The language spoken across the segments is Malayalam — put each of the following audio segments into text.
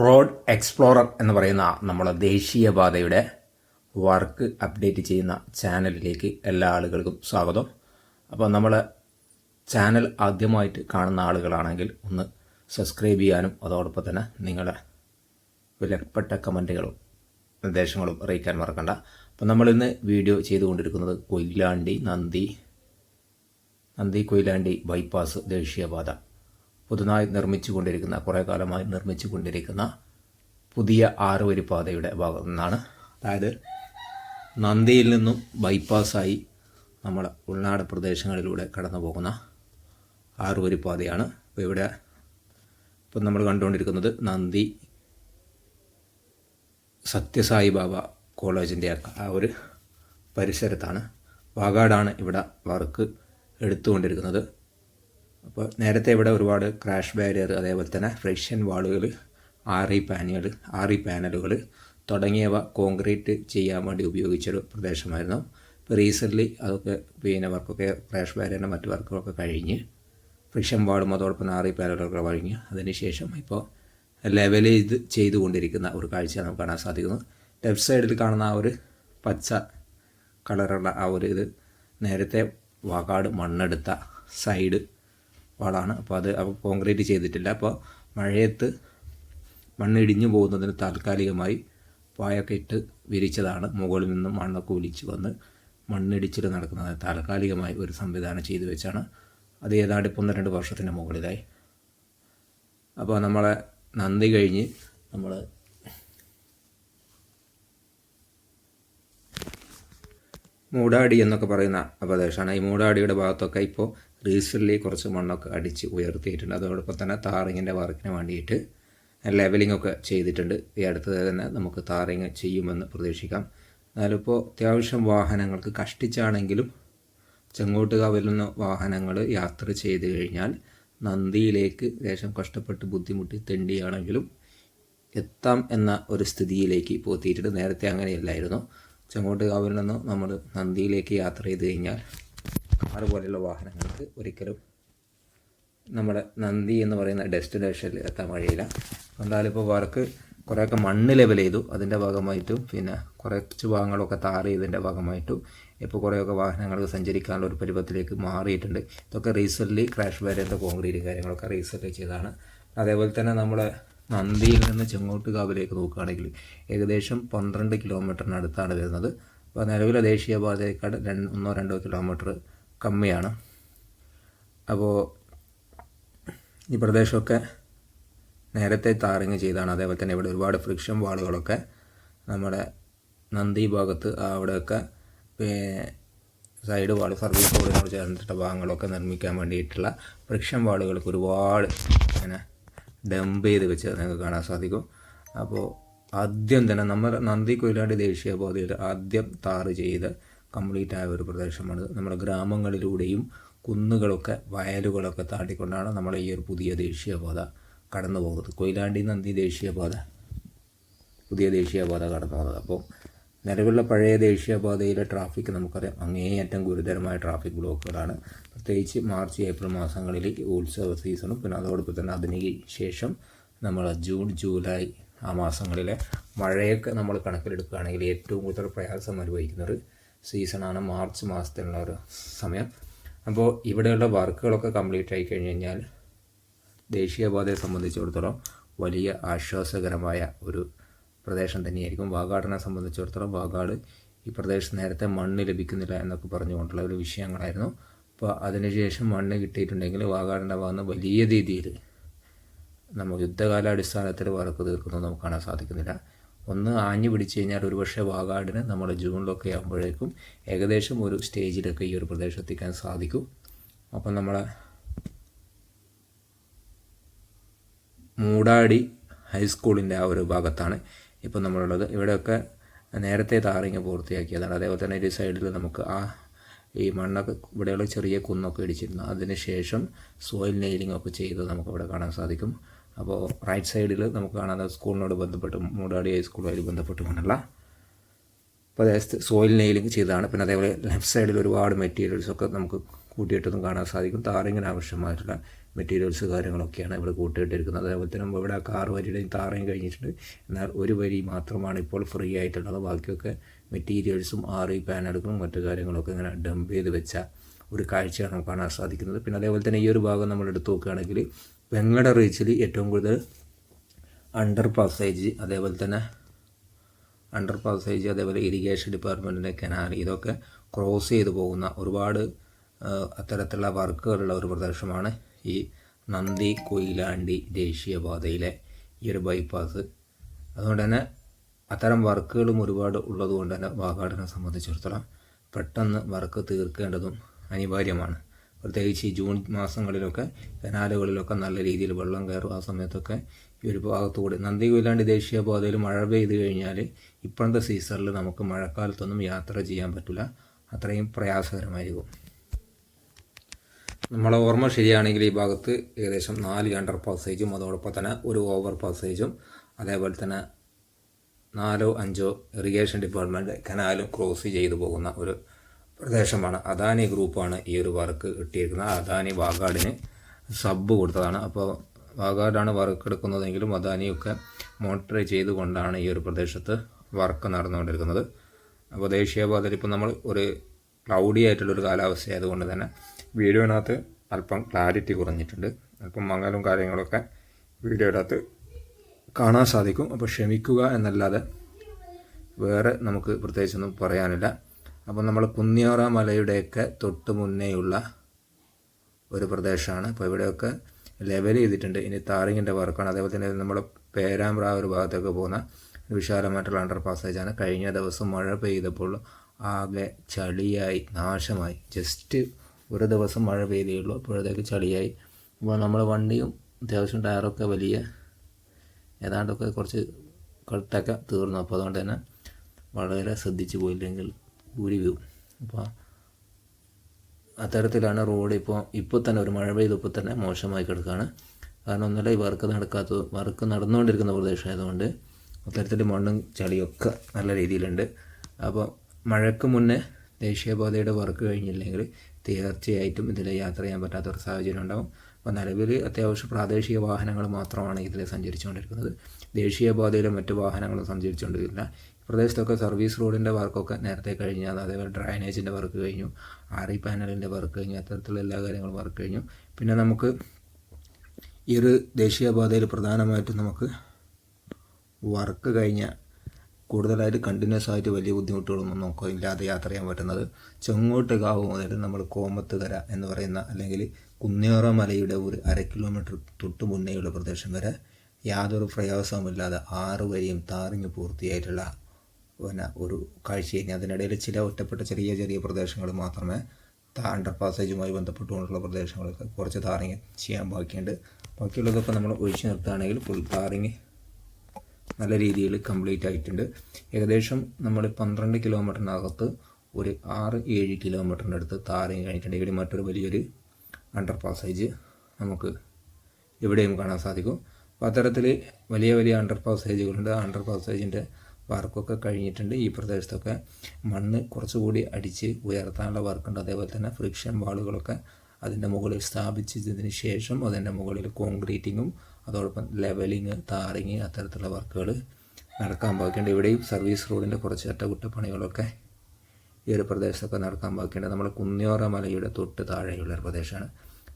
റോഡ് എക്സ്പ്ലോറർ എന്ന് പറയുന്ന നമ്മുടെ ദേശീയപാതയുടെ വർക്ക് അപ്ഡേറ്റ് ചെയ്യുന്ന ചാനലിലേക്ക് എല്ലാ ആളുകൾക്കും സ്വാഗതം. അപ്പോൾ നമ്മൾ ചാനൽ ആദ്യമായിട്ട് കാണുന്ന ആളുകളാണെങ്കിൽ ഒന്ന് സബ്സ്ക്രൈബ് ചെയ്യാനും അതോടൊപ്പം തന്നെ നിങ്ങളുടെ വിലപ്പെട്ട കമന്റുകളും നിർദ്ദേശങ്ങളും അറിയിക്കാൻ മറക്കണ്ട. അപ്പോൾ നമ്മളിന്ന് വീഡിയോ ചെയ്തുകൊണ്ടിരിക്കുന്നത് കൊയിലാണ്ടി നന്ദി. നന്ദി കൊയിലാണ്ടി ബൈപ്പാസ് ദേശീയപാത. പുതുതായി നിർമ്മിച്ചുകൊണ്ടിരിക്കുന്ന കുറേ കാലമായി നിർമ്മിച്ചുകൊണ്ടിരിക്കുന്ന പുതിയ ആറുവരി പാതയുടെ ഭാഗത്തു നിന്നാണ്. അതായത് നന്ദിയിൽ നിന്നും ബൈപ്പാസായി നമ്മൾ ഉൾനാട് പ്രദേശങ്ങളിലൂടെ കടന്നു പോകുന്ന ആറുവരി പാതയാണ്. ഇപ്പോൾ ഇവിടെ ഇപ്പം നമ്മൾ കണ്ടുകൊണ്ടിരിക്കുന്നത് നന്ദി സത്യസായി ബാബ കോളേജിന്റെ ആ ഒരു പരിസരത്താണ്. വാഗാടാണ് ഇവിടെ വർക്ക് എടുത്തുകൊണ്ടിരിക്കുന്നത്. അപ്പോൾ നേരത്തെ ഇവിടെ ഒരുപാട് ക്രാഷ് ബാരിയർ അതേപോലെ തന്നെ ഫ്രഷ്യൻ വാളുകൾ ആറി പാനുകൾ ആറി പാനലുകൾ തുടങ്ങിയവ കോൺക്രീറ്റ് ചെയ്യാൻ വേണ്ടി ഉപയോഗിച്ചൊരു പ്രദേശമായിരുന്നു. ഇപ്പോൾ റീസെന്റ്ലി അതൊക്കെ പിന്നെ വർക്കൊക്കെ ക്രാഷ് ബാരിയറിന്റെ മറ്റു വർക്കുകളൊക്കെ കഴിഞ്ഞ് ഫ്രിക്ഷൻ വാളും അതോടൊപ്പം ആറി പാനലുകളൊക്കെ കഴിഞ്ഞ് അതിനുശേഷം ഇപ്പോൾ ലെവൽ ചെയ്ത് ചെയ്തുകൊണ്ടിരിക്കുന്ന ഒരു കാഴ്ച നമുക്ക് കാണാൻ സാധിക്കുന്നു ലെഫ്റ്റ് സൈഡിൽ കാണുന്ന ആ ഒരു പച്ച കളറുള്ള ആ ഒരു ഇത് നേരത്തെ വാകാട് മണ്ണെടുത്ത സൈഡ് വാളാണ് അപ്പോൾ അത് കോൺക്രീറ്റ് ചെയ്തിട്ടില്ല. അപ്പോൾ മഴയത്ത് മണ്ണ് ഇടിഞ്ഞു പോകുന്നതിന് താൽക്കാലികമായി പായൊക്കെ ഇട്ട് വിരിച്ചതാണ്. മുകളിൽ നിന്നും മണ്ണൊക്കെ ഒലിച്ച് വന്ന് മണ്ണിടിച്ചിൽ നടക്കുന്നത് താൽക്കാലികമായി ഒരു സംവിധാനം ചെയ്തു വെച്ചാണ്. അത് ഏതാണ്ട് ഇപ്പം രണ്ട് വർഷത്തിന്റെ മുകളിലായി. അപ്പോൾ നമ്മളെ നന്ദി കഴിഞ്ഞ് നമ്മൾ മൂടാടി എന്നൊക്കെ പറയുന്ന പ്രദേശമാണ് ഈ മൂടാടിയുടെ ഭാഗത്തൊക്കെ ഇപ്പോൾ റീസെന്റ്ലി കുറച്ച് മണ്ണൊക്കെ അടിച്ച് ഉയർത്തിയിട്ടുണ്ട്. അതോടൊപ്പം തന്നെ താറിങ്ങിന്റെ വർക്കിന് വേണ്ടിയിട്ട് ലെവലിംഗ് ഒക്കെ ചെയ്തിട്ടുണ്ട്. ഈ അടുത്തത് തന്നെ നമുക്ക് താറിങ് ചെയ്യുമെന്ന് പ്രതീക്ഷിക്കാം. എന്നാലിപ്പോൾ അത്യാവശ്യം വാഹനങ്ങൾക്ക് കഷ്ടിച്ചാണെങ്കിലും ചെങ്ങോട്ടുകാവിൽ നിന്ന് വാഹനങ്ങൾ യാത്ര ചെയ്ത് കഴിഞ്ഞാൽ നന്ദിയിലേക്ക് ലേശം കഷ്ടപ്പെട്ട് ബുദ്ധിമുട്ടി തെണ്ടിയാണെങ്കിലും എത്താം എന്ന ഒരു സ്ഥിതിയിലേക്ക് ഇപ്പോൾ എത്തിയിട്ടുണ്ട്. നേരത്തെ അങ്ങനെയല്ലായിരുന്നു. ചെങ്ങോട്ടുകാവിൽ നിന്ന് നമ്മൾ നന്ദിയിലേക്ക് യാത്ര ചെയ്ത് കഴിഞ്ഞാൽ കാറ് പോലെയുള്ള വാഹനങ്ങൾക്ക് ഒരിക്കലും നമ്മുടെ നന്ദി എന്ന് പറയുന്ന ഡെസ്റ്റിനേഷനിൽ എത്താൻ കഴിയില്ല എന്തായാലും ഇപ്പോൾ വർക്ക് കുറേയൊക്കെ മണ്ണ് ലെവൽ ചെയ്തു. അതിന്റെ ഭാഗമായിട്ടും പിന്നെ കുറച്ച് ഭാഗങ്ങളൊക്കെ താർ ചെയ്തതിന്റെ ഭാഗമായിട്ടും ഇപ്പോൾ കുറേയൊക്കെ വാഹനങ്ങൾ സഞ്ചരിക്കാനുള്ള ഒരു പരുവത്തിലേക്ക് മാറിയിട്ടുണ്ട്. ഇതൊക്കെ റീസെന്റ്ലി ക്രാഷ് ബാരിയറിന്റെ കോൺക്രീറ്റ് കാര്യങ്ങളൊക്കെ റീസെന്റ് ചെയ്തതാണ്. അതേപോലെ തന്നെ നമ്മുടെ നന്ദിയിൽ നിന്ന് ചെങ്ങോട്ട് ചെങ്ങോട്ടുകാവിലേക്ക് നോക്കുകയാണെങ്കിൽ ഏകദേശം പന്ത്രണ്ട് കിലോമീറ്ററിനടുത്താണ് വരുന്നത്. അപ്പോൾ നിലവിലെ ദേശീയപാതയേക്കാൾ രണ്ട് ഒന്നോ രണ്ടോ കിലോമീറ്റർ കമ്മിയാണ്. അപ്പോൾ ഈ പ്രദേശമൊക്കെ നേരത്തെ താറിങ് ചെയ്താണ്. അതേപോലെ തന്നെ ഇവിടെ ഒരുപാട് ഫ്രിക്ഷൻ വാളുകളൊക്കെ നമ്മുടെ നന്ദി ഭാഗത്ത് അവിടെയൊക്കെ സൈഡ് വാൾ സർവീസ് റോഡിനോട് ചേർന്നിട്ടുള്ള ഭാഗങ്ങളൊക്കെ നിർമ്മിക്കാൻ വേണ്ടിയിട്ടുള്ള ഫ്രിക്ഷൻ വാളുകൾക്ക് ഒരുപാട് ഇങ്ങനെ ഡംപ് ചെയ്ത് വെച്ച് നിങ്ങൾക്ക് കാണാൻ സാധിക്കും. അപ്പോൾ ആദ്യം തന്നെ നമ്മൾ നന്ദി കൊയിലാണ്ടി ദേശീയപാതയിൽ ആദ്യം താറ് ചെയ്ത് കംപ്ലീറ്റ് ആയ ഒരു പ്രദേശമാണ്. നമ്മുടെ ഗ്രാമങ്ങളിലൂടെയും കുന്നുകളൊക്കെ വയലുകളൊക്കെ താണ്ടിക്കൊണ്ടാണ് നമ്മൾ ഈ ഒരു പുതിയ ദേശീയപാത കടന്നു പോകുന്നത്. കൊയിലാണ്ടി നന്ദി ദേശീയപാത പുതിയ ദേശീയപാത കടന്നു പോകുന്നത്. അപ്പോൾ നിലവിലുള്ള പഴയ ദേശീയപാതയിലെ ട്രാഫിക് നമുക്കറിയാം. അങ്ങേയറ്റം ഗുരുതരമായ ട്രാഫിക് ബ്ലോക്കുകളാണ് പ്രത്യേകിച്ച് മാർച്ച് ഏപ്രിൽ മാസങ്ങളിൽ ഉത്സവ സീസണും പിന്നെ അതോടൊപ്പം തന്നെ അതിന് ശേഷം നമ്മൾ ജൂൺ ജൂലൈ ആ മാസങ്ങളിലെ മഴയൊക്കെ നമ്മൾ കണക്കിലെടുക്കുകയാണെങ്കിൽ ഏറ്റവും കൂടുതൽ പ്രയാസം അനുഭവിക്കുന്ന ഒരു സീസണാണ് മാർച്ച് മാസത്തിലുള്ള ഒരു സമയം. അപ്പോൾ ഇവിടെയുള്ള വർക്കുകളൊക്കെ കംപ്ലീറ്റ് ആയി കഴിഞ്ഞ് കഴിഞ്ഞാൽ ദേശീയപാതയെ സംബന്ധിച്ചിടത്തോളം വലിയ ആശ്വാസകരമായ ഒരു പ്രദേശം തന്നെയായിരിക്കും. വാഗാടിനെ സംബന്ധിച്ചിടത്തോളം വാഗാട് ഈ പ്രദേശത്ത് നേരത്തെ മണ്ണ് ലഭിക്കുന്നില്ല എന്നൊക്കെ പറഞ്ഞുകൊണ്ടുള്ള ഒരു വിഷയങ്ങളായിരുന്നു. അപ്പോൾ അതിനുശേഷം മണ്ണ് കിട്ടിയിട്ടുണ്ടെങ്കിൽ വാഗാടിന്റെ ഭാഗത്ത് വലിയ രീതിയിൽ നമുക്ക് യുദ്ധകാലാടിസ്ഥാനത്തിൽ വർക്ക് തീർക്കുന്നത് നമുക്ക് കാണാൻ സാധിക്കുന്നില്ല. ഒന്ന് ആഞ്ഞു പിടിച്ചു കഴിഞ്ഞാൽ ഒരുപക്ഷെ വാഗാടിന് നമ്മൾ ജൂണിലൊക്കെ ആകുമ്പോഴേക്കും ഏകദേശം ഒരു സ്റ്റേജിലൊക്കെ ഈ ഒരു പ്രദേശത്തെത്തിക്കാൻ സാധിക്കും. അപ്പം നമ്മളെ മൂടാടി ഹൈസ്കൂളിന്റെ ആ ഒരു ഭാഗത്താണ് ഇപ്പം നമ്മളുള്ളത്. ഇവിടെയൊക്കെ നേരത്തെ താറിങ് പൂർത്തിയാക്കിയതാണ്. അതേപോലെ തന്നെ ഒരു സൈഡിൽ നമുക്ക് ആ ഈ മണ്ണൊക്കെ ഇവിടെയുള്ള ചെറിയ കുന്നൊക്കെ ഇടിച്ചിരുന്നു. അതിനുശേഷം സോയിൽ നെയിലിംഗ് ഒക്കെ ചെയ്ത് നമുക്ക് ഇവിടെ കാണാൻ സാധിക്കും. അപ്പോൾ റൈറ്റ് സൈഡിൽ നമുക്ക് കാണാൻ സ്കൂളിനോട് ബന്ധപ്പെട്ട് മൂടാടി ഹൈസ്കൂളുമായി ബന്ധപ്പെട്ടുകൊണ്ടുള്ള പ്രദേശത്ത് സോയിൽ നെയിലിംഗ് ചെയ്തതാണ്. പിന്നെ അതേപോലെ ലെഫ്റ്റ് സൈഡിൽ ഒരുപാട് മെറ്റീരിയൽസൊക്കെ നമുക്ക് കൂട്ടിയിട്ടൊന്നും കാണാൻ സാധിക്കും. താറിങ്ങിന് ആവശ്യമായിട്ടുള്ള മെറ്റീരിയൽസ് കാര്യങ്ങളൊക്കെയാണ് ഇവിടെ കൂട്ടിയിട്ടിരിക്കുന്നത്. അതേപോലെ തന്നെ ഇവിടെ കാർ വരിയുടെയും താറയും കഴിഞ്ഞിട്ടുണ്ട്. എന്നാൽ ഒരു വരി മാത്രമാണ് ഇപ്പോൾ ഫ്രീ ആയിട്ടുള്ളത്. ബാക്കിയൊക്കെ മെറ്റീരിയൽസും ആറി പാനലുകളും മറ്റു കാര്യങ്ങളൊക്കെ ഇങ്ങനെ ഡംപ് ചെയ്ത് വെച്ച ഒരു കാഴ്ചയാണ് നമുക്ക് കാണാൻ സാധിക്കുന്നത്. പിന്നെ അതേപോലെ തന്നെ ഈ ഒരു ഭാഗം നമ്മൾ എടുത്ത് നോക്കുകയാണെങ്കിൽ വെങ്ങട റീച്ചിൽ ഏറ്റവും കൂടുതൽ അണ്ടർ പാസേജ് അതേപോലെ തന്നെ അണ്ടർ പാസേജ് അതേപോലെ ഇറിഗേഷൻ ഡിപ്പാർട്ട്മെന്റിന്റെ കനാൽ ഇതൊക്കെ ക്രോസ് ചെയ്ത് പോകുന്ന ഒരുപാട് അത്തരത്തിലുള്ള വർക്കുകളുള്ള ഒരു പ്രദേശമാണ് ഈ നന്ദി കൊയിലാണ്ടി ദേശീയപാതയിലെ ഈ ഒരു ബൈപ്പാസ് അതുകൊണ്ട് തന്നെ അത്തരം വർക്കുകളും ഒരുപാട് ഉള്ളതുകൊണ്ട് തന്നെ വാഗാടിനെ സംബന്ധിച്ചിടത്തോളം പെട്ടെന്ന് വർക്ക് തീർക്കേണ്ടതും അനിവാര്യമാണ്. പ്രത്യേകിച്ച് ഈ ജൂൺ മാസങ്ങളിലൊക്കെ കനാലുകളിലൊക്കെ നല്ല രീതിയിൽ വെള്ളം കയറും. ആ സമയത്തൊക്കെ ഈ ഒരു ഭാഗത്തുകൂടി നന്ദി കൊയിലാണ്ടി ദേശീയപാതയിൽ മഴ പെയ്ത് കഴിഞ്ഞാൽ ഇപ്പോഴത്തെ സീസണിൽ നമുക്ക് മഴക്കാലത്തൊന്നും യാത്ര ചെയ്യാൻ പറ്റില്ല. അത്രയും പ്രയാസകരമായിരിക്കും. നമ്മളെ ഓർമ്മ ശരിയാണെങ്കിൽ ഈ ഭാഗത്ത് ഏകദേശം നാല് അണ്ടർ പാസേജും അതോടൊപ്പം തന്നെ ഒരു ഓവർ പാസേജും അതേപോലെ തന്നെ നാലോ അഞ്ചോ ഇറിഗേഷൻ ഡിപ്പാർട്ട്മെന്റ് കനാലും ക്രോസ് ചെയ്തു പോകുന്ന ഒരു പ്രദേശമാണ്. അദാനി ഗ്രൂപ്പാണ് ഈ ഒരു വർക്ക് കിട്ടിയിരിക്കുന്നത്. അദാനി വാഗാടിന് സബ് കൊടുത്തതാണ്. അപ്പോൾ വാഗാടാണ് വർക്ക് എടുക്കുന്നതെങ്കിലും അദാനിയൊക്കെ മോണിറ്റർ ചെയ്തുകൊണ്ടാണ് ഈ ഒരു പ്രദേശത്ത് വർക്ക് നടന്നുകൊണ്ടിരിക്കുന്നത്. അപ്പോൾ ദേശീയപാതയിൽ ഇപ്പോൾ നമ്മൾ ഒരു ക്ലൗഡി ആയിട്ടുള്ളൊരു കാലാവസ്ഥ ആയതുകൊണ്ട് തന്നെ വീഡിയോനകത്ത് അല്പം ക്ലാരിറ്റി കുറഞ്ഞിട്ടുണ്ട്. അല്പം മങ്ങലും കാര്യങ്ങളൊക്കെ വീഡിയോയുടെ കാണാൻ സാധിക്കും. അപ്പോൾ ക്ഷമിക്കുക എന്നല്ലാതെ വേറെ നമുക്ക് പ്രത്യേകിച്ചൊന്നും പറയാനില്ല. അപ്പോൾ നമ്മൾ കുന്നിയോറ മലയുടെയൊക്കെ തൊട്ട് മുന്നേയുള്ള ഒരു പ്രദേശമാണ്. അപ്പോൾ ഇവിടെയൊക്കെ ലെവൽ ചെയ്തിട്ടുണ്ട്. ഇനി താറിങ്ങിന്റെ വർക്കാണ്. അതേപോലെ തന്നെ നമ്മൾ പേരാമ്പ്ര ഒരു ഭാഗത്തേക്ക് പോകുന്ന വിശാലമായിട്ടുള്ള അണ്ടർ പാസേജാണ് കഴിഞ്ഞ ദിവസം മഴ പെയ്തപ്പോൾ ആകെ ചളിയായി നാശമായി. ജസ്റ്റ് ഒരു ദിവസം മഴ പെയ്തേ ഉള്ളൂ അപ്പോഴത്തേക്ക് ചളിയായി. അപ്പോൾ നമ്മൾ വണ്ടിയും അത്യാവശ്യം ടയറൊക്കെ വലിയ ഏതാണ്ടൊക്കെ കുറച്ച് കട്ടൊക്കെ തീർന്നു. അപ്പോൾ അതുകൊണ്ട് തന്നെ വളരെ ശ്രദ്ധിച്ച് പോയില്ലെങ്കിൽ ഊരി വീവും അപ്പോൾ അത്തരത്തിലാണ് റോഡ് ഇപ്പോൾ ഇപ്പോൾ തന്നെ ഒരു മഴ പെയ്തപ്പോൾ തന്നെ മോശമായി കിടക്കുകയാണ്. കാരണം ഒന്നല്ല ഈ വർക്ക് നടക്കാത്ത വർക്ക് നടന്നുകൊണ്ടിരിക്കുന്ന പ്രദേശമായതുകൊണ്ട് അത്തരത്തിൽ മണ്ണും ചളിയൊക്കെ നല്ല രീതിയിലുണ്ട്. അപ്പോൾ മഴയ്ക്ക് മുന്നേ ദേശീയപാതയുടെ വർക്ക് കഴിഞ്ഞില്ലെങ്കിൽ തീർച്ചയായിട്ടും ഇതിൽ യാത്ര ചെയ്യാൻ പറ്റാത്ത ഒരു സാഹചര്യം ഉണ്ടാകും അപ്പോൾ നിലവിൽ അത്യാവശ്യം പ്രാദേശിക വാഹനങ്ങൾ മാത്രമാണ് ഇതിൽ സഞ്ചരിച്ചുകൊണ്ടിരിക്കുന്നത്. ദേശീയപാതയിലെ മറ്റു വാഹനങ്ങളും സഞ്ചരിച്ചുകൊണ്ടിരിക്കില്ല പ്രദേശത്തൊക്കെ സർവീസ് റോഡിന്റെ വർക്കൊക്കെ നേരത്തെ കഴിഞ്ഞു. അതേപോലെ ഡ്രൈനേജിന്റെ വർക്ക് കഴിഞ്ഞു. ഇ പാനലിന്റെ വർക്ക് കഴിഞ്ഞു. അത്തരത്തിലുള്ള എല്ലാ കാര്യങ്ങളും വർക്ക് കഴിഞ്ഞു. പിന്നെ നമുക്ക് ഈ ഒരു ദേശീയപാതയിൽ പ്രധാനമായിട്ടും നമുക്ക് വർക്ക് കഴിഞ്ഞ കൂടുതലായിട്ട് കണ്ടിന്യൂസ് ആയിട്ട് വലിയ ബുദ്ധിമുട്ടുകളൊന്നും നോക്കുക ഇല്ലാതെ യാത്ര ചെയ്യാൻ പറ്റുന്നത് ചെങ്ങോട്ട് കാവ് മുതൽ നമ്മൾ കോമത്തുകര എന്ന് പറയുന്ന അല്ലെങ്കിൽ കുന്നേറ മലയുടെ ഒരു അര കിലോമീറ്റർ തൊട്ട് മുന്നേയുള്ള പ്രദേശം വരെ യാതൊരു പ്രയാസവുമില്ലാതെ ആറ് വരിയും താറിഞ്ഞ് പൂർത്തിയായിട്ടുള്ള പിന്നെ ഒരു കാഴ്ച കഴിഞ്ഞാൽ അതിനിടയിൽ ചില ഒറ്റപ്പെട്ട ചെറിയ ചെറിയ പ്രദേശങ്ങൾ മാത്രമേ അണ്ടർ പാസേജുമായി ബന്ധപ്പെട്ടുകൊണ്ടുള്ള പ്രദേശങ്ങളൊക്കെ കുറച്ച് താറിങ് ചെയ്യാൻ ബാക്കിയുണ്ട്. ബാക്കിയുള്ളതൊക്കെ നമ്മൾ ഒഴിച്ചു നിർത്തുകയാണെങ്കിൽ ഫുൾ താറിങ് നല്ല രീതിയിൽ കംപ്ലീറ്റ് ആയിട്ടുണ്ട്. ഏകദേശം നമ്മൾ പന്ത്രണ്ട് കിലോമീറ്ററിനകത്ത് ഒരു ആറ് ഏഴ് കിലോമീറ്ററിന്റെ അടുത്ത് താരയും കഴിഞ്ഞിട്ടുണ്ട്. ഇവിടെ മറ്റൊരു വലിയൊരു അണ്ടർ പാസേജ് നമുക്ക് ഇവിടെയും കാണാൻ സാധിക്കും. അപ്പോൾ അത്തരത്തിൽ വലിയ വലിയ അണ്ടർ പാസേജുകളുണ്ട് അണ്ടർ പാസേജിന്റെ വർക്കൊക്കെ കഴിഞ്ഞിട്ടുണ്ട്. ഈ പ്രദേശത്തൊക്കെ മണ്ണ് കുറച്ചുകൂടി അടിച്ച് ഉയർത്താനുള്ള വർക്കുണ്ട്. അതേപോലെ തന്നെ ഫ്രിക്ഷൻ വാളുകളൊക്കെ അതിന്റെ മുകളിൽ സ്ഥാപിച്ചതിന് ശേഷം അതിന്റെ മുകളിൽ കോൺക്രീറ്റിങ്ങും അതോടൊപ്പം ലെവലിങ് താറിങ് അത്തരത്തിലുള്ള വർക്കുകൾ നടക്കാൻ ബാക്കിയുണ്ട്. ഇവിടെയും സർവീസ് റോഡിന്റെ കുറച്ച് അറ്റകുറ്റപ്പണികളൊക്കെ ഈ ഒരു പ്രദേശത്തൊക്കെ നടക്കാൻ ബാക്കിയുണ്ട്. നമ്മൾ കുന്നിയോറ മലയുടെ തൊട്ട് താഴെയുള്ള ഒരു പ്രദേശമാണ്.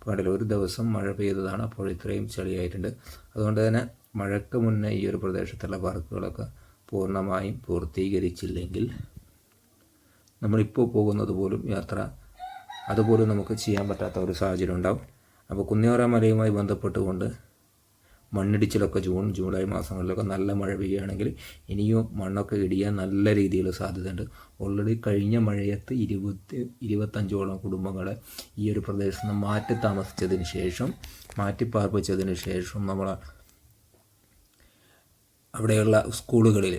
കടൽ ഒരു ദിവസം മഴ പെയ്തതാണ് അപ്പോൾ ഇത്രയും ചെളിയായിട്ടുണ്ട്. അതുകൊണ്ട് തന്നെ മഴയ്ക്ക് മുന്നേ ഈ ഒരു പ്രദേശത്തുള്ള വർക്കുകളൊക്കെ പൂർണമായും പൂർത്തീകരിച്ചില്ലെങ്കിൽ നമ്മളിപ്പോൾ പോകുന്നത് പോലും യാത്ര അതുപോലും നമുക്ക് ചെയ്യാൻ പറ്റാത്ത ഒരു സാഹചര്യം ഉണ്ടാവും. അപ്പോൾ കുന്നിയോറ മലയുമായി ബന്ധപ്പെട്ടുകൊണ്ട് മണ്ണിടിച്ചിലൊക്കെ ജൂൺ ജൂലൈ മാസങ്ങളിലൊക്കെ നല്ല മഴ പെയ്യുകയാണെങ്കിൽ ഇനിയും മണ്ണൊക്കെ ഇടിയാൻ നല്ല രീതിയിൽ സാധ്യതയുണ്ട്. ഓൾറെഡി കഴിഞ്ഞ മഴയത്ത് ഇരുപത്തി ഇരുപത്തഞ്ചോളം കുടുംബങ്ങളെ ഈ ഒരു പ്രദേശത്ത് നിന്ന് മാറ്റി താമസിച്ചതിന് ശേഷം മാറ്റി മാറ്റിപ്പാർപ്പിച്ചതിന് ശേഷം നമ്മൾ അവിടെയുള്ള സ്കൂളുകളിൽ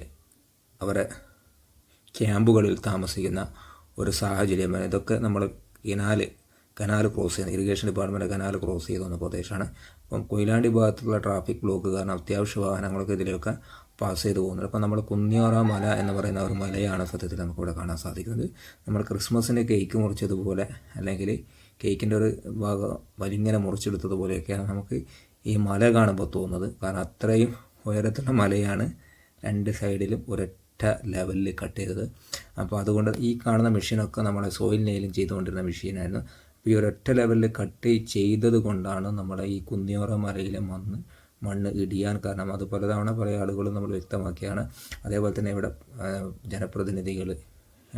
അവരെ ക്യാമ്പുകളിൽ താമസിക്കുന്ന ഒരു സാഹചര്യമാണ് ഇതൊക്കെ നമ്മൾ കനാൽ കനാൽ ക്രോസ് ചെയ്യുന്ന ഇറിഗേഷൻ ഡിപ്പാർട്ട്മെന്റ് കനാൽ ക്രോസ് ചെയ്ത് വന്ന പ്രദേശമാണ്. അപ്പം കൊയിലാണ്ടി ഭാഗത്തുള്ള ട്രാഫിക് ബ്ലോക്ക് കാരണം അത്യാവശ്യ വാഹനങ്ങളൊക്കെ ഇതിലൊക്കെ പാസ് ചെയ്ത് പോകുന്നുണ്ട്. അപ്പം നമ്മൾ കുന്നിയോറ മല എന്ന് പറയുന്ന ഒരു മലയാണ് സത്യത്തിൽ നമുക്കിവിടെ കാണാൻ സാധിക്കുന്നത്. നമ്മൾ ക്രിസ്മസിന്റെ കേക്ക് മുറിച്ചതുപോലെ അല്ലെങ്കിൽ കേക്കിന്റെ ഒരു ഭാഗം വലിങ്ങനെ മുറിച്ചെടുത്തതുപോലെയൊക്കെയാണ് നമുക്ക് ഈ മല കാണുമ്പോൾ തോന്നുന്നത്. കാരണം അത്രയും ഉയരത്തുള്ള മലയാണ് രണ്ട് സൈഡിലും ഒരൊറ്റ ലെവലിൽ കട്ട് ചെയ്തത്. അപ്പോൾ അതുകൊണ്ട് ഈ കാണുന്ന മെഷീനൊക്കെ നമ്മളെ സോയിൽ നെയിലും ചെയ്തുകൊണ്ടിരുന്ന മെഷീനായിരുന്നു. ഈ ഒരൊറ്റ ലെവലിൽ കട്ട് ചെയ്തത് കൊണ്ടാണ് നമ്മുടെ ഈ കുന്നിയോറ മലയിലെ മണ്ണ് മണ്ണ് ഇടിയാൻ കാരണം. അത് പലതവണ പല ആളുകളും നമ്മൾ വ്യക്തമാക്കിയാണ്. അതേപോലെ തന്നെ ഇവിടെ ജനപ്രതിനിധികൾ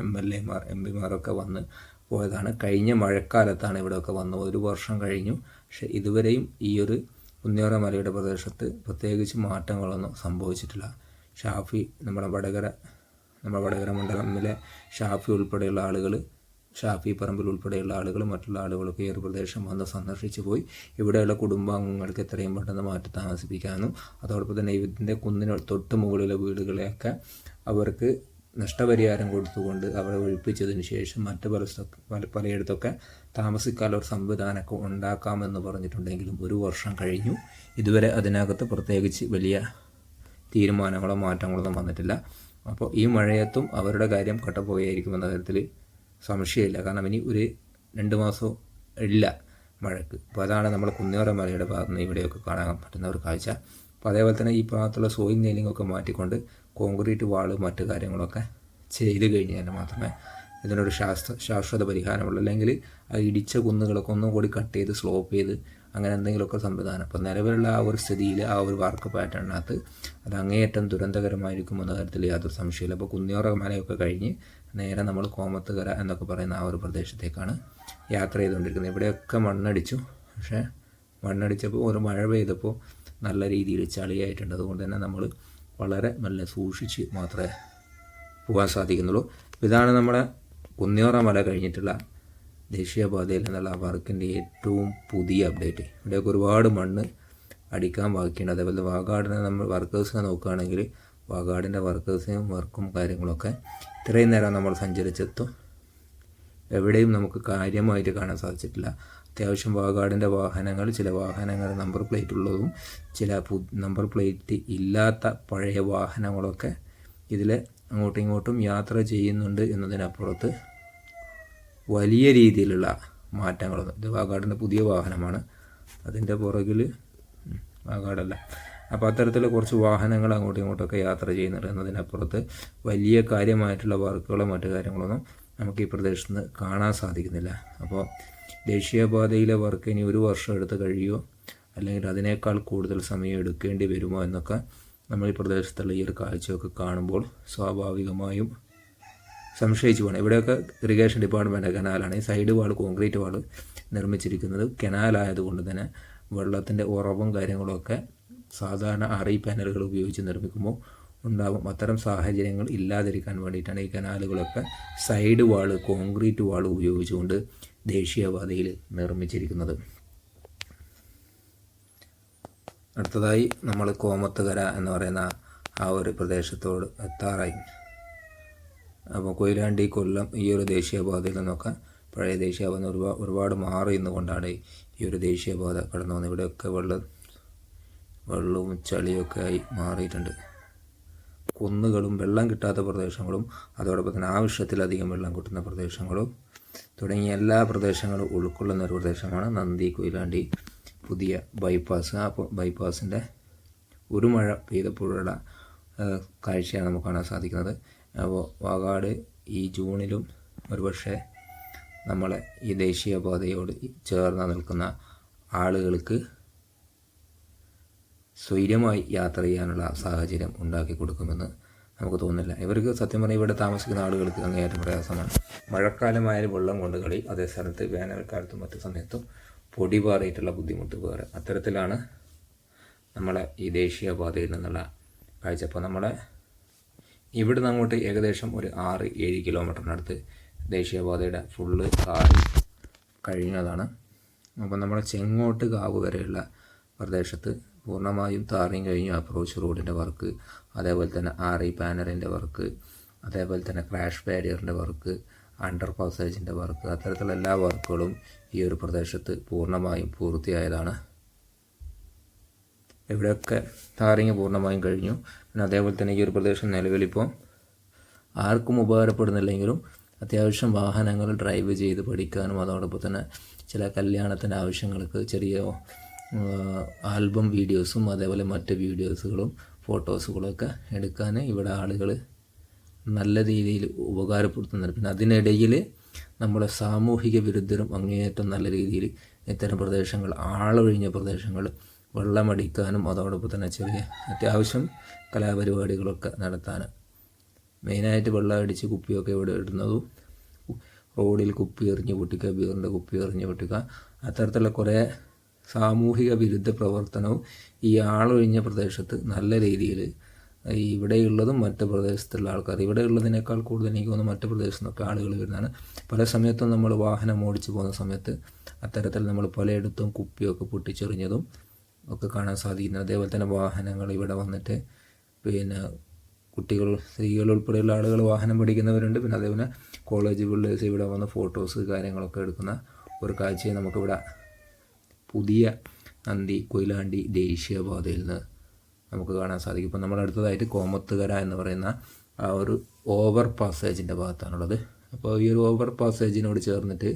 എം എൽ എമാർ എം പിമാരൊക്കെ വന്ന് പോയതാണ്. കഴിഞ്ഞ മഴക്കാലത്താണ് ഇവിടെയൊക്കെ വന്നത്. ഒരു വർഷം കഴിഞ്ഞു. പക്ഷെ ഇതുവരെയും ഈ ഒരു കുന്നിയോറ മലയുടെ പ്രദേശത്ത് പ്രത്യേകിച്ച് മാറ്റങ്ങളൊന്നും സംഭവിച്ചിട്ടില്ല. ഷാഫി നമ്മുടെ വടകര നമ്മുടെ വടകര മണ്ഡലത്തിലെ ഷാഫി ഉൾപ്പെടെയുള്ള ആളുകൾ ഷാഫി പറമ്പിൽ ഉൾപ്പെടെയുള്ള ആളുകൾ മറ്റുള്ള ആളുകളൊക്കെ ഈ ഒരു പ്രദേശം വന്ന് സന്ദർശിച്ചു പോയി. ഇവിടെയുള്ള കുടുംബാംഗങ്ങൾക്ക് എത്രയും പെട്ടെന്ന് മാറ്റി താമസിപ്പിക്കാനും അതോടൊപ്പം തന്നെ ഇതിന്റെ കുന്നിന് തൊട്ട് മുകളിലെ വീടുകളെയൊക്കെ അവർക്ക് നഷ്ടപരിഹാരം കൊടുത്തുകൊണ്ട് അവരെ ഒഴിപ്പിച്ചതിന് ശേഷം മറ്റ് പല പല പലയിടത്തൊക്കെ താമസിക്കാനുള്ള ഒരു സംവിധാനമൊക്കെ ഉണ്ടാക്കാമെന്ന് പറഞ്ഞിട്ടുണ്ടെങ്കിലും ഒരു വർഷം കഴിഞ്ഞു. ഇതുവരെ അതിനകത്ത് പ്രത്യേകിച്ച് വലിയ തീരുമാനങ്ങളോ മാറ്റങ്ങളൊന്നും വന്നിട്ടില്ല. അപ്പോൾ ഈ മഴയത്തും അവരുടെ കാര്യം കട്ടപ്പോയായിരിക്കുമെന്ന കാര്യത്തിൽ സംശയമില്ല. കാരണം ഇനി ഒരു രണ്ട് മാസവും ഇല്ല മഴക്ക് അപ്പോൾ അതാണ് നമ്മൾ കുന്നിയോറ മലയുടെ ഭാഗത്ത് നിന്ന് ഇവിടെയൊക്കെ കാണാൻ പറ്റുന്ന ഒരു കാഴ്ച. അപ്പോൾ അതേപോലെ തന്നെ ഈ ഭാഗത്തുള്ള സോയിൽ നെയിലിങ്ങൊക്കെ മാറ്റിക്കൊണ്ട് കോൺക്രീറ്റ് വാൾ മറ്റു കാര്യങ്ങളൊക്കെ ചെയ്ത് കഴിഞ്ഞാൽ മാത്രമേ ഇതിനൊരു ശാസ്ത്ര ശാശ്വത പരിഹാരമുള്ളൂ. അല്ലെങ്കിൽ ആ ഇടിച്ച കുന്നുകളൊക്കെ ഒന്നും കൂടി കട്ട് ചെയ്ത് സ്ലോപ്പ് ചെയ്ത് അങ്ങനെ എന്തെങ്കിലുമൊക്കെ സംവിധാനം. അപ്പോൾ നിലവിലുള്ള ആ ഒരു സ്ഥിതിയിൽ ആ ഒരു വർക്ക് പാറ്റേണിനകത്ത് അത് അങ്ങേയറ്റം ദുരന്തകരമായിരിക്കും എന്ന കാര്യത്തിൽ യാതൊരു സംശയമില്ല അപ്പോൾ കുന്നിയോറ മലയൊക്കെ കഴിഞ്ഞ് നേരെ നമ്മൾ കോമത്തുകര എന്നൊക്കെ പറയുന്ന ആ ഒരു പ്രദേശത്തേക്കാണ് യാത്ര ചെയ്തുകൊണ്ടിരിക്കുന്നത്. ഇവിടെയൊക്കെ മണ്ണടിച്ചു. പക്ഷേ മണ്ണടിച്ചപ്പോൾ ഒരു മഴ പെയ്തപ്പോൾ നല്ല രീതിയിൽ ചളിയായിട്ടുണ്ട്. അതുകൊണ്ട് തന്നെ നമ്മൾ വളരെ നല്ല സൂക്ഷിച്ച് മാത്രമേ പോകാൻ സാധിക്കുന്നുള്ളൂ. ഇതാണ് നമ്മുടെ കുന്നിയോറ മല കഴിഞ്ഞിട്ടുള്ള ദേശീയപാതയിൽ നിന്നുള്ള വർക്കിന്റെ ഏറ്റവും പുതിയ അപ്ഡേറ്റ്. ഇവിടെയൊക്കെ ഒരുപാട് മണ്ണ് അടിക്കാൻ ബാക്കിയുണ്ട്. അതേപോലെ വാഗാടിനെ നമ്മൾ വർക്കേഴ്സിനെ നോക്കുകയാണെങ്കിൽ വാഗാടിന്റെ വർക്കേഴ്സിനും വർക്കും കാര്യങ്ങളൊക്കെ ഇത്രയും നേരം നമ്മൾ സഞ്ചരിച്ചെത്തും. എവിടെയും നമുക്ക് കാര്യമായിട്ട് കാണാൻ സാധിച്ചിട്ടില്ല. അത്യാവശ്യം വാഗാടിന്റെ വാഹനങ്ങൾ ചില വാഹനങ്ങൾ നമ്പർ പ്ലേറ്റ് ഉള്ളതും ചില നമ്പർ പ്ലേറ്റ് ഇല്ലാത്ത പഴയ വാഹനങ്ങളൊക്കെ ഇതിൽ അങ്ങോട്ടും ഇങ്ങോട്ടും യാത്ര ചെയ്യുന്നുണ്ട് എന്നതിനപ്പുറത്ത് വലിയ രീതിയിലുള്ള മാറ്റങ്ങളൊന്നും. ഇത് വാഗാടിന്റെ പുതിയ വാഹനമാണ്. അതിന്റെ പുറകിൽ വാഗാടല്ല. അപ്പോൾ അത്തരത്തിൽ കുറച്ച് വാഹനങ്ങൾ അങ്ങോട്ടും ഇങ്ങോട്ടൊക്കെ യാത്ര ചെയ്യുന്നുണ്ട് എന്നതിനപ്പുറത്ത് വലിയ കാര്യമായിട്ടുള്ള വർക്കുകളോ മറ്റു കാര്യങ്ങളൊന്നും നമുക്ക് ഈ പ്രദേശത്ത് നിന്ന് കാണാൻ സാധിക്കുന്നില്ല. അപ്പോൾ ദേശീയപാതയിലെ വർക്ക് ഇനി ഒരു വർഷം എടുത്ത് കഴിയുമോ? അല്ലെങ്കിൽ അതിനേക്കാൾ കൂടുതൽ സമയം എടുക്കേണ്ടി വരുമോ എന്നൊക്കെ നമ്മൾ ഈ പ്രദേശത്തുള്ള ഈ ഒരു കാഴ്ചയൊക്കെ കാണുമ്പോൾ സ്വാഭാവികമായും സംശയിച്ചു പോകണം. ഇവിടെയൊക്കെ ഇറിഗേഷൻ ഡിപ്പാർട്ട്മെന്റ് കനാലാണ്. ഈ സൈഡ് വാൾ കോൺക്രീറ്റ് വാൾ നിർമ്മിച്ചിരിക്കുന്നത് കനാലായതുകൊണ്ട് തന്നെ വെള്ളത്തിന്റെ ഉറവും കാര്യങ്ങളൊക്കെ സാധാരണ അറി പാനലുകൾ ഉപയോഗിച്ച് നിർമ്മിക്കുമ്പോൾ ഉണ്ടാകും അത്തരം സാഹചര്യങ്ങൾ ഇല്ലാതിരിക്കാൻ വേണ്ടിയിട്ടാണ് ഈ കനാലുകളൊക്കെ സൈഡ് വാൾ കോൺക്രീറ്റ് വാൾ ഉപയോഗിച്ചുകൊണ്ട് ദേശീയപാതയിൽ നിർമ്മിച്ചിരിക്കുന്നത്. അടുത്തതായി നമ്മൾ കോമത്തുകര എന്ന് പറയുന്ന ആ ഒരു പ്രദേശത്തോട് എത്താറായി. അപ്പോൾ കൊയിലാണ്ടി കൊല്ലം ഈ ഒരു ദേശീയപാതയിൽ നിന്നൊക്കെ പഴയ ദേശീയപാത ഒരുപാട് ഒരുപാട് മാറി നിന്നുകൊണ്ടാണ് ഈ ഒരു ദേശീയപാത കടന്നു വന്നത് ഇവിടെയൊക്കെ വെള്ളം വെള്ളവും ചളിയൊക്കെ ആയി മാറിയിട്ടുണ്ട്. കുന്നുകളും വെള്ളം കിട്ടാത്ത പ്രദേശങ്ങളും അതോടൊപ്പം തന്നെ ആവശ്യത്തിലധികം വെള്ളം കിട്ടുന്ന പ്രദേശങ്ങളും തുടങ്ങിയ എല്ലാ പ്രദേശങ്ങളും ഉൾക്കൊള്ളുന്ന ഒരു പ്രദേശമാണ് നന്ദി കൊയിലാണ്ടി. പുതിയ ബൈപ്പാസ്. ആ ബൈപ്പാസിന്റെ ഒരു മഴ പെയ്തപ്പോഴുള്ള കാഴ്ചയാണ് നമുക്ക് കാണാൻ സാധിക്കുന്നത്. അപ്പോൾ വാഗാട് ഈ ജൂണിലും ഒരുപക്ഷെ നമ്മളെ ഈ ദേശീയപാതയോട് ചേർന്ന് നിൽക്കുന്ന ആളുകൾക്ക് സ്വൈര്യമായി യാത്ര ചെയ്യാനുള്ള സാഹചര്യം ഉണ്ടാക്കി കൊടുക്കുമെന്ന് നമുക്ക് തോന്നുന്നില്ല. ഇവർക്ക് സത്യം പറഞ്ഞാൽ ഇവിടെ താമസിക്കുന്ന ആളുകൾക്ക് അങ്ങേയറ്റം പ്രയാസമാണ്. മഴക്കാലമായാലും വെള്ളം കൊണ്ട് കളി അതേ സ്ഥലത്ത് വേനൽക്കാലത്തും മറ്റു സമയത്തും പൊടി പാറിയിട്ടുള്ള ബുദ്ധിമുട്ട് വേറെ. അത്തരത്തിലാണ് നമ്മളെ ഈ ദേശീയപാതയിൽ നിന്നുള്ള കാഴ്ച. അപ്പോൾ നമ്മളെ ഇവിടുന്ന് അങ്ങോട്ട് ഏകദേശം ഒരു ആറ് ഏഴ് കിലോമീറ്ററിനടുത്ത് ദേശീയപാതയുടെ ഫുള്ള് കാറി കഴിഞ്ഞതാണ്. അപ്പോൾ നമ്മുടെ ചെങ്ങോട്ട് കാവ് വരെയുള്ള പ്രദേശത്ത് പൂർണമായും താറിയും കഴിഞ്ഞു. അപ്രോച്ച് റോഡിന്റെ വർക്ക് അതേപോലെ തന്നെ ആർ ഇ പാനറിന്റെ വർക്ക് അതേപോലെ തന്നെ ക്രാഷ് ബാരിയറിന്റെ വർക്ക് അണ്ടർ പാസേജിന്റെ വർക്ക് അത്തരത്തിലുള്ള എല്ലാ വർക്കുകളും ഈ ഒരു പ്രദേശത്ത് പൂർണമായും പൂർത്തിയായതാണ്. ഇവിടെയൊക്കെ ടാറിങ് പൂർണമായും കഴിഞ്ഞു. പിന്നെ അതേപോലെ തന്നെ ഈ ഒരു പ്രദേശം നിലവിലിപ്പോൾ ആർക്കും ഉപകാരപ്പെടുന്നില്ലെങ്കിലും അത്യാവശ്യം വാഹനങ്ങൾ ഡ്രൈവ് ചെയ്ത് പഠിക്കാനും അതോടൊപ്പം തന്നെ ചില കല്യാണത്തിന്റെ ആവശ്യങ്ങൾക്ക് ചെറിയ ആൽബം വീഡിയോസും അതേപോലെ മറ്റ് വീഡിയോസുകളും ഫോട്ടോസുകളൊക്കെ എടുക്കാൻ ഇവിടെ ആളുകൾ നല്ല രീതിയിൽ ഉപകാരപ്പെടുത്തുന്നുണ്ട്. പിന്നെ അതിനിടയിൽ നമ്മുടെ സാമൂഹിക വിരുദ്ധരും അങ്ങേയറ്റം നല്ല രീതിയിൽ ഇത്തരം പ്രദേശങ്ങൾ ആളൊഴിഞ്ഞ പ്രദേശങ്ങൾ വെള്ളമടിക്കാനും അതോടൊപ്പം തന്നെ ചെറിയ അത്യാവശ്യം കലാപരിപാടികളൊക്കെ നടത്താൻ മെയിനായിട്ട് വെള്ളം അടിച്ച് കുപ്പിയൊക്കെ ഇവിടെ ഇടുന്നതും റോഡിൽ കുപ്പി എറിഞ്ഞ് പൊട്ടിക്കുക ബീറിന്റെ കുപ്പി എറിഞ്ഞ് പൊട്ടിക്കുക അത്തരത്തിലുള്ള കുറേ സാമൂഹിക വിരുദ്ധ പ്രവർത്തനവും ഈ ആളൊഴിഞ്ഞ പ്രദേശത്ത് നല്ല രീതിയിൽ ഇവിടെയുള്ളതും മറ്റ് പ്രദേശത്തുള്ള ആൾക്കാർ ഇവിടെയുള്ളതിനേക്കാൾ കൂടുതൽ എനിക്ക് തോന്നുന്നു മറ്റ് പ്രദേശത്തു നിന്നൊക്കെ ആളുകൾ വരുന്നതാണ്. പല സമയത്തും നമ്മൾ വാഹനം ഓടിച്ചു പോകുന്ന സമയത്ത് അത്തരത്തിൽ നമ്മൾ പലയിടത്തും കുപ്പിയൊക്കെ പൊട്ടിച്ചെറിഞ്ഞതും ഒക്കെ കാണാൻ സാധിക്കുന്നു. അതേപോലെ തന്നെ വാഹനങ്ങൾ ഇവിടെ വന്നിട്ട് പിന്നെ കുട്ടികൾ സ്ത്രീകൾ ഉൾപ്പെടെയുള്ള ആളുകൾ വാഹനം പഠിക്കുന്നവരുണ്ട് പിന്നെ അതേപോലെ കോളേജ് പിള്ളേഴ്സ് ഇവിടെ വന്ന് ഫോട്ടോസ് കാര്യങ്ങളൊക്കെ എടുക്കുന്ന ഒരു കാഴ്ചയെ നമുക്കിവിടെ പുതിയ നന്ദി കൊയിലാണ്ടി ദേശീയപാതയിൽ നിന്ന് നമുക്ക് കാണാൻ സാധിക്കും. ഇപ്പം നമ്മുടെ അടുത്തതായിട്ട് കോമത്തുകര എന്ന് പറയുന്ന ആ ഒരു ഓവർ പാസേജിന്റെ ഭാഗത്താണുള്ളത്. അപ്പോൾ ഈ ഒരു ഓവർ പാസേജിനോട് ചേർന്നിട്ട്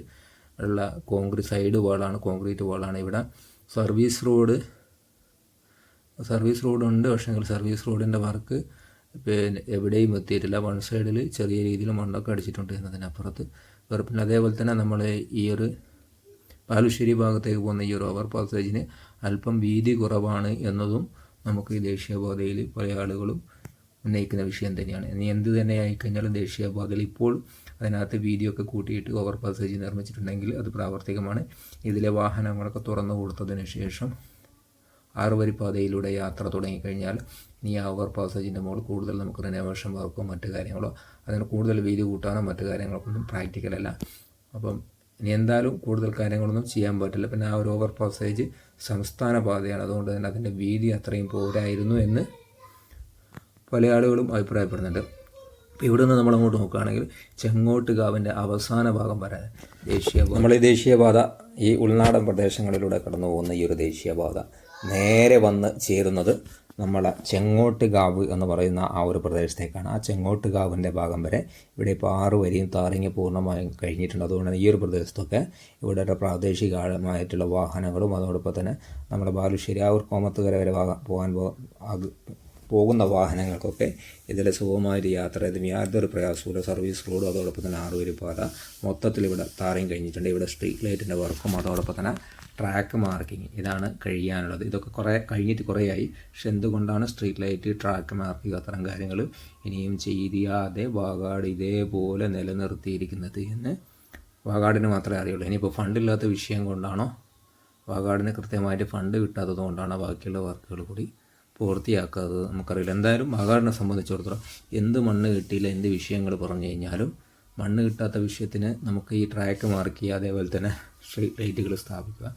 ഉള്ള കോൺക്രീറ്റ് സൈഡ് വാളാണ് കോൺക്രീറ്റ് വാളാണ് ഇവിടെ. സർവീസ് റോഡ് സർവീസ് റോഡ് ഉണ്ട് പക്ഷേ സർവീസ് റോഡിന്റെ വർക്ക് പിന്നെ എവിടെയും എത്തിയിട്ടില്ല. വൺ സൈഡിൽ ചെറിയ രീതിയിൽ മണ്ണൊക്കെ അടിച്ചിട്ടുണ്ട് എന്നതിനപ്പുറത്ത്. പിന്നെ അതേപോലെ തന്നെ നമ്മൾ ഈ ഒരു ബാലുശ്ശേരി ഭാഗത്തേക്ക് പോകുന്ന ഈ ഒരു ഓവർ പാസേജിന് അല്പം വീതി കുറവാണ് എന്നതും നമുക്ക് ഈ ദേശീയപാതയിൽ പല ആളുകളും ഉന്നയിക്കുന്ന വിഷയം തന്നെയാണ്. ഇനി എന്ത് തന്നെ ആയിക്കഴിഞ്ഞാലും ദേശീയപാതയിൽ ഇപ്പോൾ അതിനകത്ത് വീതിയൊക്കെ കൂട്ടിയിട്ട് ഓവർ പാസേജ് നിർമ്മിച്ചിട്ടുണ്ടെങ്കിൽ അത് പ്രാവർത്തികമാണ്. ഇതിലെ വാഹനങ്ങളൊക്കെ തുറന്നു കൊടുത്തതിന് ശേഷം ആറുവരിപ്പാതയിലൂടെ യാത്ര തുടങ്ങിക്കഴിഞ്ഞാൽ ഇനി ആ ഓവർ പാസേജിന്റെ മുകളിൽ കൂടുതൽ നമുക്ക് റിനോവേഷൻ വർക്കോ മറ്റു കാര്യങ്ങളോ അതിന് കൂടുതൽ വീതി കൂട്ടാനോ മറ്റു കാര്യങ്ങൾക്കൊന്നും പ്രാക്ടിക്കലല്ല അപ്പം ഇനി എന്തായാലും കൂടുതൽ കാര്യങ്ങളൊന്നും ചെയ്യാൻ പറ്റില്ല. പിന്നെ ആ ഒരു ഓവർ പാസേജ് സംസ്ഥാന പാതയാണ്. അതുകൊണ്ട് തന്നെ അതിന്റെ വീതി അത്രയും പോരായിരുന്നു എന്ന് പല ആളുകളും അഭിപ്രായപ്പെടുന്നുണ്ട്. അപ്പോൾ ഇവിടെ നിന്ന് നമ്മൾ അങ്ങോട്ട് നോക്കുകയാണെങ്കിൽ ചെങ്ങോട്ടുകാവിന്റെ അവസാന ഭാഗം വരെ ദേശീയപാത നമ്മൾ ഈ ദേശീയപാത ഈ ഉൾനാടൻ പ്രദേശങ്ങളിലൂടെ കടന്നു പോകുന്ന ഈ ഒരു ദേശീയപാത നേരെ വന്ന് ചേരുന്നത് നമ്മളെ ചെങ്ങോട്ടുകാവ് എന്ന് പറയുന്ന ആ ഒരു പ്രദേശത്തേക്കാണ്. ആ ചെങ്ങോട്ടുകാവിന്റെ ഭാഗം വരെ ഇവിടെ ഇപ്പോൾ ആറ് വരിയും താറിങ്ങി പൂർണമായും കഴിഞ്ഞിട്ടുണ്ട്. അതുകൊണ്ട് ഈ ഒരു പ്രദേശത്തൊക്കെ ഇവിടെ പ്രാദേശികമായിട്ടുള്ള വാഹനങ്ങളും അതോടൊപ്പം തന്നെ നമ്മുടെ ബാലുശ്ശേരി ആ ഒരു കോമത്തുകര വരെ പോകാൻ പോകുന്ന വാഹനങ്ങൾക്കൊക്കെ ഇതിൽ സുഖമായൊരു യാത്ര ചെയ്തും യാതൊരു പ്രയാസമില്ല സർവീസ് റോഡും അതോടൊപ്പം തന്നെ ആറുപേര് പാത മൊത്തത്തിൽ ഇവിടെ താറയും കഴിഞ്ഞിട്ടുണ്ട്. ഇവിടെ സ്ട്രീറ്റ് ലൈറ്റിന്റെ വർക്കും അതോടൊപ്പം തന്നെ ട്രാക്ക് മാർക്കിങ് ഇതാണ് കഴിയാനുള്ളത്. ഇതൊക്കെ കുറേ കഴിഞ്ഞിട്ട് കുറേയായി. പക്ഷെ എന്തുകൊണ്ടാണ് സ്ട്രീറ്റ് ലൈറ്റ് ട്രാക്ക് മാർക്കിങ് അത്തരം കാര്യങ്ങൾ ഇനിയും ചെയ്യാതെ വാഗാട് ഇതേപോലെ നിലനിർത്തിയിരിക്കുന്നത് എന്ന് വാഗാടിന് മാത്രമേ അറിയുള്ളൂ. ഇനിയിപ്പോൾ ഫണ്ടില്ലാത്ത വിഷയം കൊണ്ടാണോ? വാഗാടിന് കൃത്യമായിട്ട് ഫണ്ട് കിട്ടാത്തത് കൊണ്ടാണോ ബാക്കിയുള്ള വർക്കുകൾ കൂടി പൂർത്തിയാക്കാത്തത് നമുക്കറിയില്ല. എന്തായാലും വാഗാടിനെ സംബന്ധിച്ചിടത്തോളം എന്ത് മണ്ണ് കിട്ടിയില്ല എന്ത് വിഷയങ്ങൾ പറഞ്ഞു കഴിഞ്ഞാലും മണ്ണ് കിട്ടാത്ത വിഷയത്തിന് നമുക്ക് ഈ ട്രാക്ക് മാർക്ക് ചെയ്യുക അതേപോലെ തന്നെ സ്ട്രീറ്റ് ലൈറ്റുകൾ സ്ഥാപിക്കുക.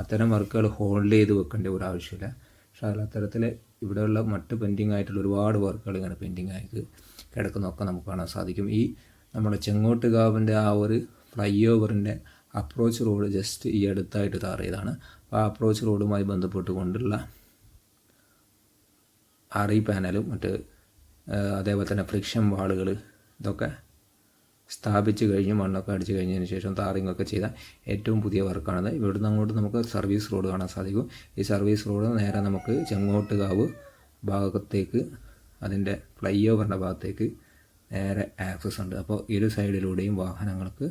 അത്തരം വർക്കുകൾ ഹോൾഡ് ചെയ്ത് വെക്കേണ്ട ഒരു ആവശ്യമില്ല. പക്ഷേ അതിൽ അത്തരത്തിൽ ഇവിടെയുള്ള മറ്റ് പെൻഡിങ് ആയിട്ടുള്ള ഒരുപാട് വർക്കുകൾ ഇങ്ങനെ പെൻഡിങ് ആയിട്ട് കിടക്കുന്നതൊക്കെ നമുക്ക് കാണാൻ സാധിക്കും. ഈ നമ്മുടെ ചെങ്ങോട്ടുകാവിന്റെ ആ ഒരു ഫ്ലൈ ഓവറിന്റെ അപ്രോച്ച് റോഡ് ജസ്റ്റ് ഈ അടുത്തായിട്ട് താറിയതാണ്. അപ്പോൾ ആ അപ്രോച്ച് റോഡുമായി ബന്ധപ്പെട്ടുകൊണ്ടുള്ള കൊണ്ടുള്ള ഇ പാനലും മറ്റ് അതേപോലെ തന്നെ ഫ്രിക്ഷൻ വാളുകൾ ഇതൊക്കെ സ്ഥാപിച്ച് കഴിഞ്ഞ് മണ്ണൊക്കെ അടിച്ച് കഴിഞ്ഞതിന് ശേഷം താറിങ്ങൊക്കെ ചെയ്ത ഏറ്റവും പുതിയ വർക്കാണത്. ഇവിടുന്ന് അങ്ങോട്ട് നമുക്ക് സർവീസ് റോഡ് കാണാൻ സാധിക്കും. ഈ സർവീസ് റോഡ് നേരെ നമുക്ക് ചെങ്ങോട്ടുകാവ് ഭാഗത്തേക്ക് അതിന്റെ ഫ്ലൈ ഓവറിന്റെ ഭാഗത്തേക്ക് നേരെ ആക്സസ് ഉണ്ട്. അപ്പോൾ ഇരു സൈഡിലൂടെയും വാഹനങ്ങൾക്ക്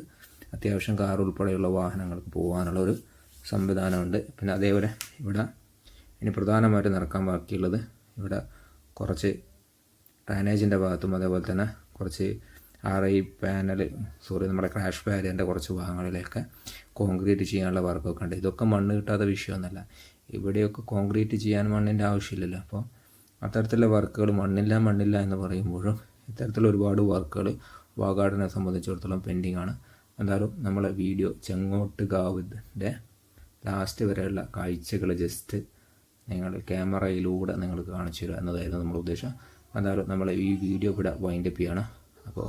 അത്യാവശ്യം കാർ ഉൾപ്പെടെയുള്ള വാഹനങ്ങൾക്ക് പോകാനുള്ള ഒരു സംവിധാനമുണ്ട്. പിന്നെ അതേപോലെ ഇവിടെ ഇനി പ്രധാനമായിട്ട് നടക്കാൻ ബാക്കിയുള്ളത് ഇവിടെ കുറച്ച് ഡ്രൈനേജിന്റെ ഭാഗത്തും അതേപോലെ തന്നെ കുറച്ച് ആർ ഐ പാനൽ സോറി നമ്മുടെ ക്രാഷ് പാരിന്റെ കുറച്ച് ഭാഗങ്ങളിലൊക്കെ കോൺക്രീറ്റ് ചെയ്യാനുള്ള വർക്കൊക്കെ ഉണ്ട്. ഇതൊക്കെ മണ്ണ് കിട്ടാത്ത വിഷയമൊന്നുമല്ല. ഇവിടെയൊക്കെ കോൺക്രീറ്റ് ചെയ്യാൻ മണ്ണിന്റെ ആവശ്യമില്ലല്ലോ. അപ്പോൾ അത്തരത്തിലുള്ള വർക്കുകൾ മണ്ണില്ല മണ്ണില്ല എന്ന് പറയുമ്പോഴും ഇത്തരത്തിലുള്ള ഒരുപാട് വർക്കുകൾ വാഗാടിനെ സംബന്ധിച്ചിടത്തോളം പെൻഡിങ് ആണ്. എന്തായാലും നമ്മളെ വീഡിയോ ചെങ്ങോട്ട് ഗാവിന്റെ ലാസ്റ്റ് വരെയുള്ള കാഴ്ചകൾ ജസ്റ്റ് നിങ്ങൾ ക്യാമറയിലൂടെ നിങ്ങൾക്ക് കാണിച്ചു തരിക എന്നതായിരുന്നു നമ്മുടെ ഉദ്ദേശം. എന്തായാലും നമ്മൾ ഈ വീഡിയോ ഇവിടെ വൈൻഡപ്പ് ചെയ്യണം. അപ്പോൾ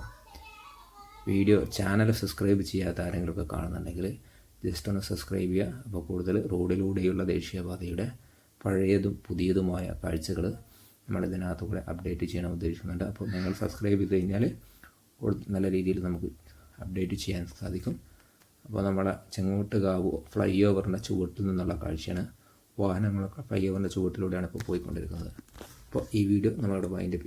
വീഡിയോ ചാനൽ സബ്സ്ക്രൈബ് ചെയ്യാത്ത ആരെങ്കിലുമൊക്കെ കാണുന്നുണ്ടെങ്കിൽ ജസ്റ്റ് ഒന്ന് സബ്സ്ക്രൈബ് ചെയ്യുക. അപ്പോൾ കൂടുതൽ റോഡിലൂടെയുള്ള ദേശീയപാതയുടെ പഴയതും പുതിയതുമായ കാഴ്ചകൾ നമ്മൾ ഇതിനകത്ത് കൂടെ അപ്ഡേറ്റ് ചെയ്യാൻ ഉദ്ദേശിക്കുന്നുണ്ട്. അപ്പോൾ നിങ്ങൾ സബ്സ്ക്രൈബ് ചെയ്ത് കഴിഞ്ഞാൽ നല്ല രീതിയിൽ നമുക്ക് അപ്ഡേറ്റ് ചെയ്യാൻ സാധിക്കും. അപ്പോൾ നമ്മളെ ചെങ്ങോട്ടുകാവ് ഫ്ലൈ ഓവറിന്റെ ചുവട്ടിൽ നിന്നുള്ള കാഴ്ചയാണ്. വാഹനങ്ങളൊക്കെ ഫ്ലൈ ഓവറിന്റെ ചുവട്ടിലൂടെയാണ് ഇപ്പോൾ പോയിക്കൊണ്ടിരിക്കുന്നത്. അപ്പോൾ ഈ വീഡിയോ നമ്മളിവിടെ വൈൻഡപ്പ്